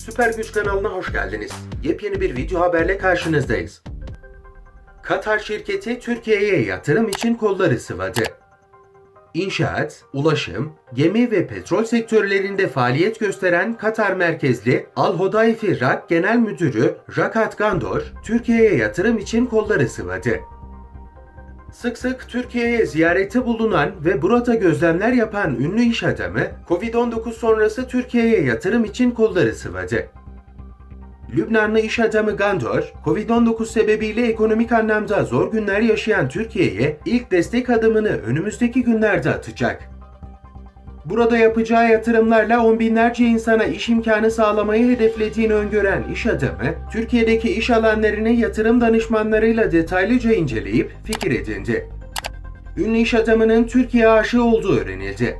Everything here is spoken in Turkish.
Süper Güç kanalına hoş geldiniz. Yepyeni bir video haberle karşınızdayız. Katar şirketi Türkiye'ye yatırım için kolları sıvadı. İnşaat, ulaşım, gemi ve petrol sektörlerinde faaliyet gösteren Katar merkezli Al Hodaifi Rak Genel Müdürü Rakat Gandor, Türkiye'ye yatırım için kolları sıvadı. Sık sık Türkiye'ye ziyareti bulunan ve burada gözlemler yapan ünlü iş adamı, Covid-19 sonrası Türkiye'ye yatırım için kolları sıvadı. Lübnanlı iş adamı Gandor, Covid-19 sebebiyle ekonomik anlamda zor günler yaşayan Türkiye'ye ilk destek adımını önümüzdeki günlerde atacak. Burada yapacağı yatırımlarla on binlerce insana iş imkanı sağlamayı hedeflediğini öngören iş adamı, Türkiye'deki iş alanlarını yatırım danışmanlarıyla detaylıca inceleyip fikir edindi. Ünlü iş adamının Türkiye aşığı olduğu öğrenildi.